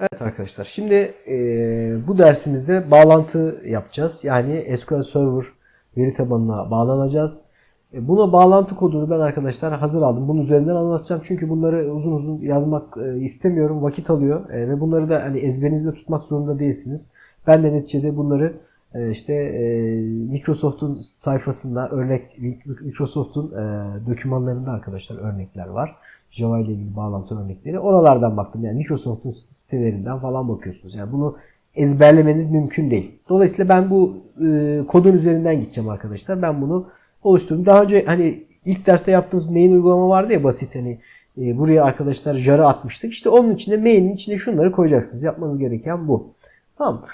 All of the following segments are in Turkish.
Evet arkadaşlar şimdi e, bu dersimizde bağlantı yapacağız. Yani SQL Server veri tabanına bağlanacağız. E, buna bağlantı kodunu ben arkadaşlar hazır aldım. Bunun üzerinden anlatacağım. Çünkü bunları uzun uzun yazmak e, istemiyorum. Vakit alıyor. E, ve bunları da hani ezberinizde tutmak zorunda değilsiniz. Ben de neticede bunları e, işte e, Microsoft'un sayfasında örnek Microsoft'un e, dokümanlarında arkadaşlar örnekler var. Java ile ilgili bağlantı örnekleri. Oralardan baktım. Yani Microsoft'un sitelerinden falan bakıyorsunuz. Yani bunu ezberlemeniz mümkün değil. Dolayısıyla ben bu e, kodun üzerinden gideceğim arkadaşlar. Ben bunu oluşturdum. Daha önce hani ilk derste yaptığımız main uygulama vardı ya basit hani e, buraya arkadaşlar jarı atmıştık. İşte onun içinde main'in içine şunları koyacaksınız. Yapmanız gereken bu. Tamam.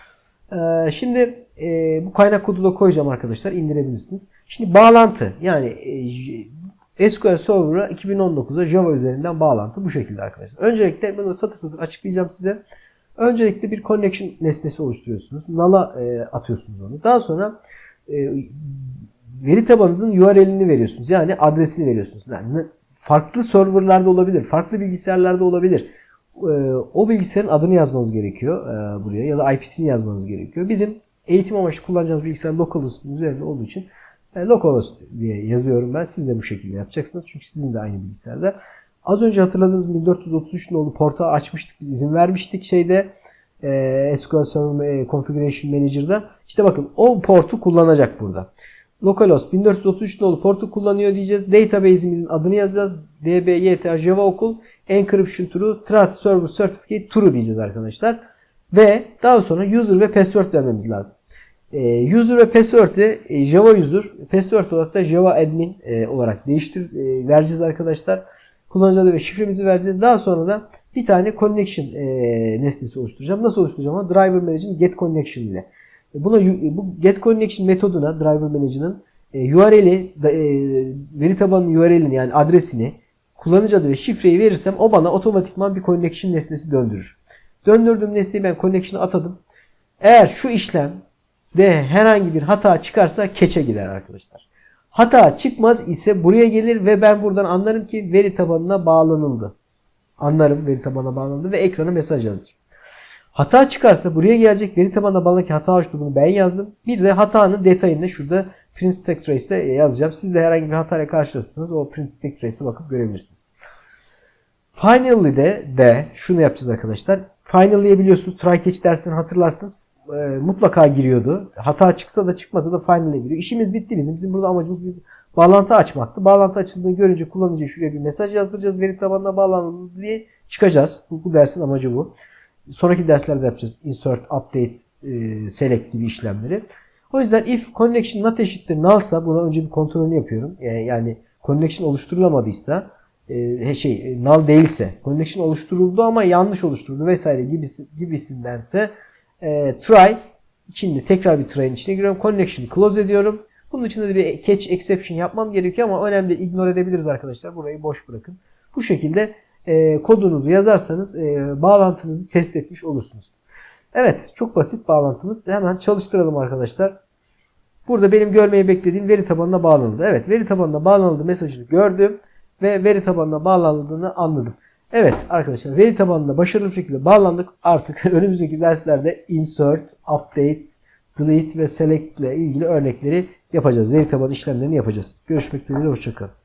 Ee, şimdi e, bu kaynak kodu da koyacağım arkadaşlar. indirebilirsiniz. Şimdi bağlantı yani e, SQL Server'a 2019'da Java üzerinden bağlantı bu şekilde arkadaşlar. Öncelikle bunu satır satır açıklayacağım size. Öncelikle bir connection nesnesi oluşturuyorsunuz. Null'a e, atıyorsunuz onu. Daha sonra e, veri tabanınızın URL'ini veriyorsunuz. Yani adresini veriyorsunuz. Yani farklı serverlarda olabilir, farklı bilgisayarlarda olabilir. E, o bilgisayarın adını yazmanız gerekiyor e, buraya ya da IP'sini yazmanız gerekiyor. Bizim eğitim amaçlı kullanacağımız bilgisayar localhost'un üzerinde olduğu için e, localhost diye yazıyorum ben. Siz de bu şekilde yapacaksınız. Çünkü sizin de aynı bilgisayarda. Az önce hatırladığınız 1433 nolu portağı açmıştık. Biz izin vermiştik şeyde e, SQL Server Configuration Manager'da. İşte bakın o portu kullanacak burada. Localhost 1433 nolu portu kullanıyor diyeceğiz. Database'imizin adını yazacağız. dbyth java okul encryption true trust server certificate true diyeceğiz arkadaşlar. Ve daha sonra user ve password vermemiz lazım. Ee, user ve password'ı e, Java user, password olarak da Java admin e, olarak değiştir e, vereceğiz arkadaşlar. Kullanıcı adı ve şifremizi vereceğiz. Daha sonra da bir tane connection e, nesnesi oluşturacağım. Nasıl oluşturacağım? Driver Manager'ın get connection ile. E, buna bu get connection metoduna Driver Manager'ın e, URL'i e, veri tabanının URL'ini yani adresini kullanıcı adı ve şifreyi verirsem o bana otomatikman bir connection nesnesi döndürür. Döndürdüğüm nesneyi ben connection'a atadım. Eğer şu işlem de herhangi bir hata çıkarsa keçe gider arkadaşlar. Hata çıkmaz ise buraya gelir ve ben buradan anlarım ki veri tabanına bağlanıldı. Anlarım veri tabanına bağlanıldı ve ekrana mesaj yazdır. Hata çıkarsa buraya gelecek veri tabanına bağlı hata oluşturduğunu ben yazdım. Bir de hatanın detayını şurada print stack trace'te yazacağım. Siz de herhangi bir hatayla karşılaşırsanız o print stack trace'e bakıp görebilirsiniz. Finally de de şunu yapacağız arkadaşlar. Finally'ye biliyorsunuz try catch dersinden hatırlarsınız. E, mutlaka giriyordu. Hata çıksa da çıkmasa da final'e giriyor. İşimiz bitti bizim. Bizim burada amacımız bir bağlantı açmaktı. Bağlantı açıldığını görünce kullanıcıya şuraya bir mesaj yazdıracağız. Veri tabanına bağlanıldı diye çıkacağız. Bu, bu dersin amacı bu. Sonraki derslerde yapacağız. Insert, update, e, select gibi işlemleri. O yüzden if connection not eşittir nullsa buna önce bir kontrolünü yapıyorum. E, yani connection oluşturulamadıysa e, şey e, null değilse connection oluşturuldu ama yanlış oluşturuldu vesaire gibisi, gibisindense e, try içinde tekrar bir try'ın içine giriyorum. Connection'ı close ediyorum. Bunun için de bir catch exception yapmam gerekiyor ama önemli. Ignore edebiliriz arkadaşlar. Burayı boş bırakın. Bu şekilde e, kodunuzu yazarsanız e, bağlantınızı test etmiş olursunuz. Evet çok basit bağlantımız. Hemen çalıştıralım arkadaşlar. Burada benim görmeyi beklediğim veri tabanına bağlanıldı. Evet veri tabanına bağlanıldı mesajını gördüm ve veri tabanına bağlanıldığını anladım. Evet arkadaşlar veri tabanına başarılı bir şekilde bağlandık. Artık önümüzdeki derslerde insert, update, delete ve select ile ilgili örnekleri yapacağız. Veri tabanı işlemlerini yapacağız. Görüşmek dileğiyle hoşçakalın.